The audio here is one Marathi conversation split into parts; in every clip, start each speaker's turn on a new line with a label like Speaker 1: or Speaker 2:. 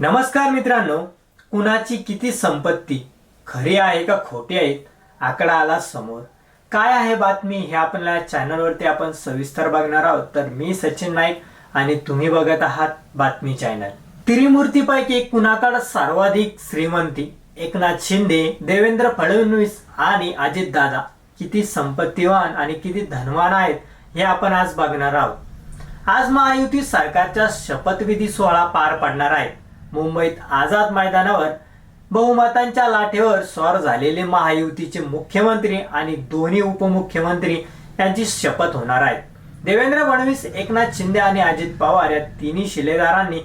Speaker 1: नमस्कार मित्रांनो कुणाची किती संपत्ती? खरी आहे का खोटी आहे? आकडा आला समोर. काय आहे बातमी हे आपल्या चॅनलवरती आपण सविस्तर बघणार आहोत. तर मी सचिन नाईक आणि तुम्ही बघत आहात बातमी चॅनल. त्रिमूर्तीपैकी कुणाकडे सर्वाधिक श्रीमंती? एकनाथ शिंदे देवेंद्र फडणवीस आणि अजित दादा किती संपत्तीवान आणि किती धनवान आहेत हे आपण आज बघणार आहोत. आज महायुती सरकारच्या शपथविधी सोहळा पार पडणार आहे. मुंबईत आझाद मैदानावर बहुमतांच्या लाटेवर स्वार झालेले महायुतीचे मुख्यमंत्री आणि दोन्ही उपमुख्यमंत्री यांची शपथ होणार आहे देवेंद्र फडणवीस एकनाथ शिंदे आणि अजित पवार या तिन्ही शिलेदारांनी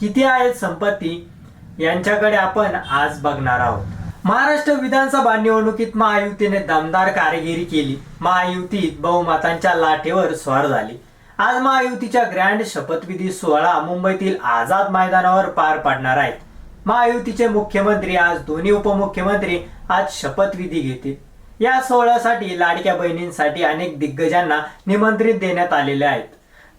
Speaker 1: किती आहेत संपत्ती यांच्याकडे आपण आज बघणार आहोत. महाराष्ट्र विधानसभा निवडणुकीत महायुतीने दमदार कामगिरी केली. महायुतीत बहुमतांच्या लाटेवर स्वार झाली. आज महायुतीच्या ग्रँड शपथविधी सोहळा मुंबईतील आझाद मैदानावर पार पडणार आहेत महायुतीचे मुख्यमंत्री आज दोन्ही उपमुख्यमंत्री आज शपथविधी घेतील. या सोहळ्यासाठी लाडक्या बहिणींसाठी अनेक दिग्गजांना निमंत्रित देण्यात आलेले आहेत.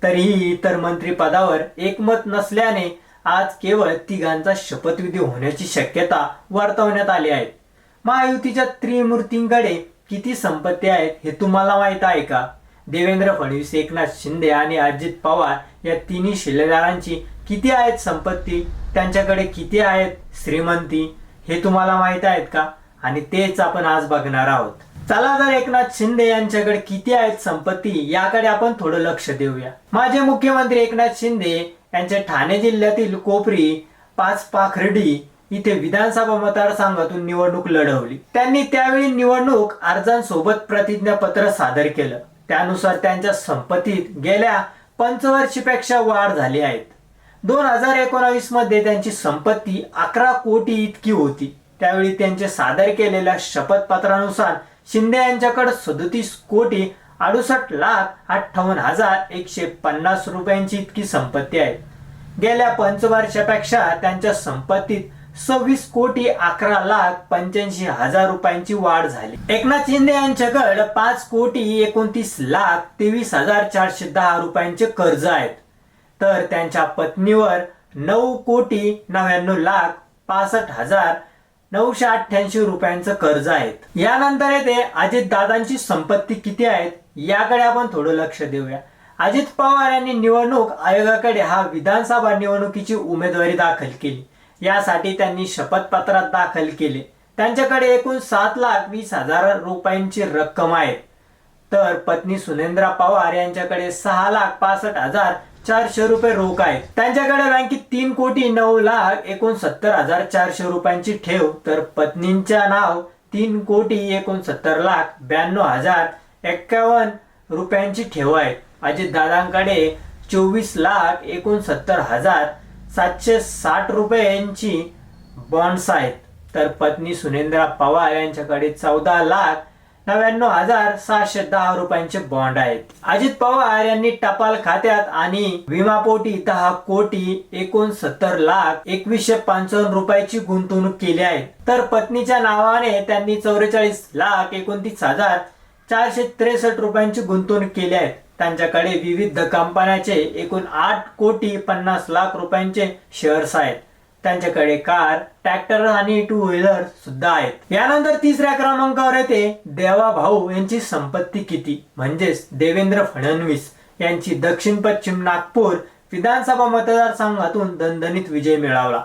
Speaker 1: तरीही इतर मंत्रिपदावर एकमत नसल्याने आज केवळ तिघांचा शपथविधी होण्याची शक्यता वर्तवण्यात आली आहे. महायुतीच्या त्रिमूर्तींकडे किती संपत्ती आहेत हे तुम्हाला माहीत आहे का? देवेंद्र फडणवीस एकनाथ शिंदे आणि अजित पवार या तिन्ही शिलेदारांची किती आहेत संपत्ती? त्यांच्याकडे किती आहेत श्रीमंती? हे तुम्हाला माहीत आहेत का? आणि तेच आपण आज बघणार आहोत. चला तर एकनाथ शिंदे यांच्याकडे किती आहेत संपत्ती याकडे आपण थोडं लक्ष देऊया. माझे मुख्यमंत्री एकनाथ शिंदे यांच्या ठाणे जिल्ह्यातील कोपरी पाच पाखर्डी इथे विधानसभा मतदारसंघातून निवडणूक लढवली. त्यांनी त्यावेळी निवडणूक अर्जांसोबत प्रतिज्ञापत्र सादर केलं. त्यानुसार त्यांच्या संपत्तीत गेल्या पंचवर्षीपेक्षा वाढ झाली आहेत. दोन हजार एकोणावीसमध्ये त्यांची संपत्ती अकरा कोटी इतकी होती. त्यावेळी त्यांचे सादर केलेल्या शपथपत्रानुसार शिंदे यांच्याकडे सदतीस कोटी अडुसष्ट लाख अठ्ठावन्न हजार एकशे पन्नास रुपयांची इतकी संपत्ती आहे. गेल्या पंचवर्षापेक्षा त्यांच्या संपत्तीत सव्वीस कोटी अकरा लाख पंच्याऐंशी हजार रुपयांची वाढ झाली. एकनाथ शिंदे यांच्याकडे पाच कोटी एकोणतीस लाख तेवीस हजार चारशे दहा रुपयांचे कर्ज आहेत. तर त्यांच्या पत्नीवर नऊ कोटी नव्याण्णव लाख पासष्ट हजार नऊशे अठ्ठ्याऐंशी रुपयांचं कर्ज आहेत. यानंतर येते अजित दादांची संपत्ती किती आहेत याकडे आपण थोडं लक्ष देऊया. अजित पवार यांनी निवडणूक आयोगाकडे हा विधानसभा निवडणुकीची उमेदवारी दाखल केली. यासाठी त्यांनी शपथपत्रात दाखल केले. त्यांच्याकडे एकूण सात लाख वीस हजार रुपयांची रक्कम आहे. तर पत्नी सुनेंद्रा पवार यांच्याकडे सहा लाख पासष्ट हजार चारशे रुपये रोख आहेत त्यांच्याकडे बँकेत तीन कोटी नऊ लाख एकोणसत्तर हजार चारशे रुपयांची ठेव. तर पत्नींच्या नाव तीन कोटी एकोणसत्तर लाख ब्याण्णव हजार एक्कावन्न रुपयांची ठेव आहे. अजितदादांकडे चोवीस लाख एकोणसत्तर हजार सातशे साठ रुपयांची बॉन्ड्स आहेत. तर पत्नी सुनेंद्रा पवार यांच्याकडे चौदा लाख नव्याण्णव हजार सहाशे दहा रुपयांचे बॉन्ड आहेत. अजित पवार यांनी टपाल खात्यात आणि विमापोटी दहा कोटी एकोणसत्तर लाख एकवीसशे पंचावन्न रुपयाची गुंतवणूक केली आहे. तर पत्नीच्या नावाने त्यांनी चौवेचाळीस लाख एकोणतीस हजार चारशे त्रेसष्ट रुपयांची गुंतवणूक केली आहे. त्यांच्याकडे विविध कंपन्याचे एकूण आठ कोटी पन्नास लाख रुपयांचे शेअर्स आहेत. त्यांच्याकडे कार ट्रॅक्टर आणि टू व्हीलर सुद्धा आहेत. यानंतर तिसऱ्या क्रमांकावर येते देवा भाऊ यांची संपत्ती किती? म्हणजेच देवेंद्र फडणवीस यांची दक्षिण पश्चिम नागपूर विधानसभा मतदारसंघातून दणदणीत विजय मिळवला.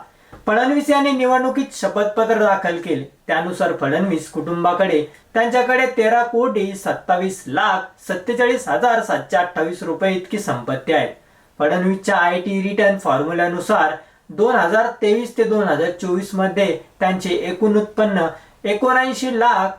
Speaker 1: फडणवीस यांनी निवडणुकीत शपथपत्र दाखल केले. त्यानुसार फडणवीस कुटुंबाकडे त्यांच्याकडे तेरा कोटी सत्तावीस लाख सत्तेचाळीस हजार सातशे अठ्ठावीस रुपये इतकी संपत्ती आहे. फडणवीसच्या आय टी रिटर्न फॉर्म्युल्यानुसार दोन हजार तेवीस ते दोन हजार चोवीसमध्ये त्यांचे एकूण उत्पन्न एकोणऐंशी लाख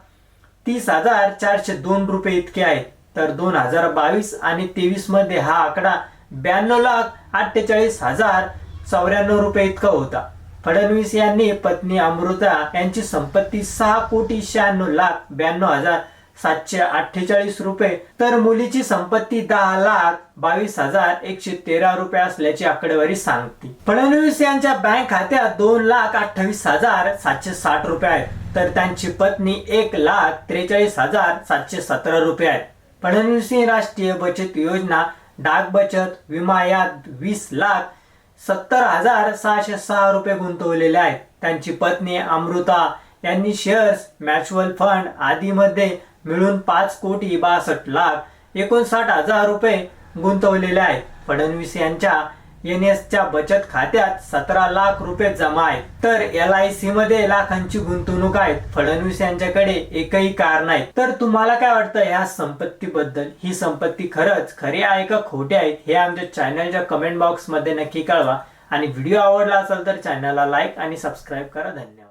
Speaker 1: तीस हजार चारशे दोन रुपये इतके आहे. तर दोन हजार बावीस आणि तेवीसमध्ये हा आकडा ब्याण्णव लाख अठ्ठेचाळीस हजार चौऱ्याण्णव रुपये इतका होता. फडणवीस यांनी पत्नी अमृता यांची संपत्ती सहा कोटी शहाण्णव लाख ब्याण्णव हजार सातशे अठ्ठेचाळीस रुपये. तर मुलीची संपत्ती दहा लाख बावीस हजार एकशे तेरा रुपये असल्याची आकडेवारी सांगते. फडणवीस यांच्या बँक खात्यात दोन लाख अठ्ठावीस हजार सातशे साठ रुपये आहेत. तर त्यांची पत्नी एक लाख त्रेचाळीस हजार सातशे सतरा रुपये आहेत. फडणवीस राष्ट्रीय बचत योजना डाक बचत विमा यात वीस लाख सत्तर हजार सहाशे सहा रुपये गुंतवलेले आहेत. त्यांची पत्नी अमृता यांनी शेअर्स म्युच्युअल फंड आदीमध्ये मिळून पाच कोटी बासष्ट लाख एकोणसाठ हजार रुपये गुंतवलेले आहेत. फडणवीस यांच्या एन च्या बचत खात्यात सतरा लाख रुपये जमा आहेत. तर एल आय सी मध्ये लाखांची गुंतवणूक आहेत. फडणवीस यांच्याकडे एकही कार नाही. तर तुम्हाला काय वाटतं या संपत्तीबद्दल? ही संपत्ती खरंच खरी आहे का खोटी आहेत हे आमच्या चॅनलच्या कमेंट बॉक्समध्ये नक्की कळवा. आणि व्हिडिओ आवडला असेल तर चॅनलला लाईक आणि सबस्क्राईब करा. धन्यवाद.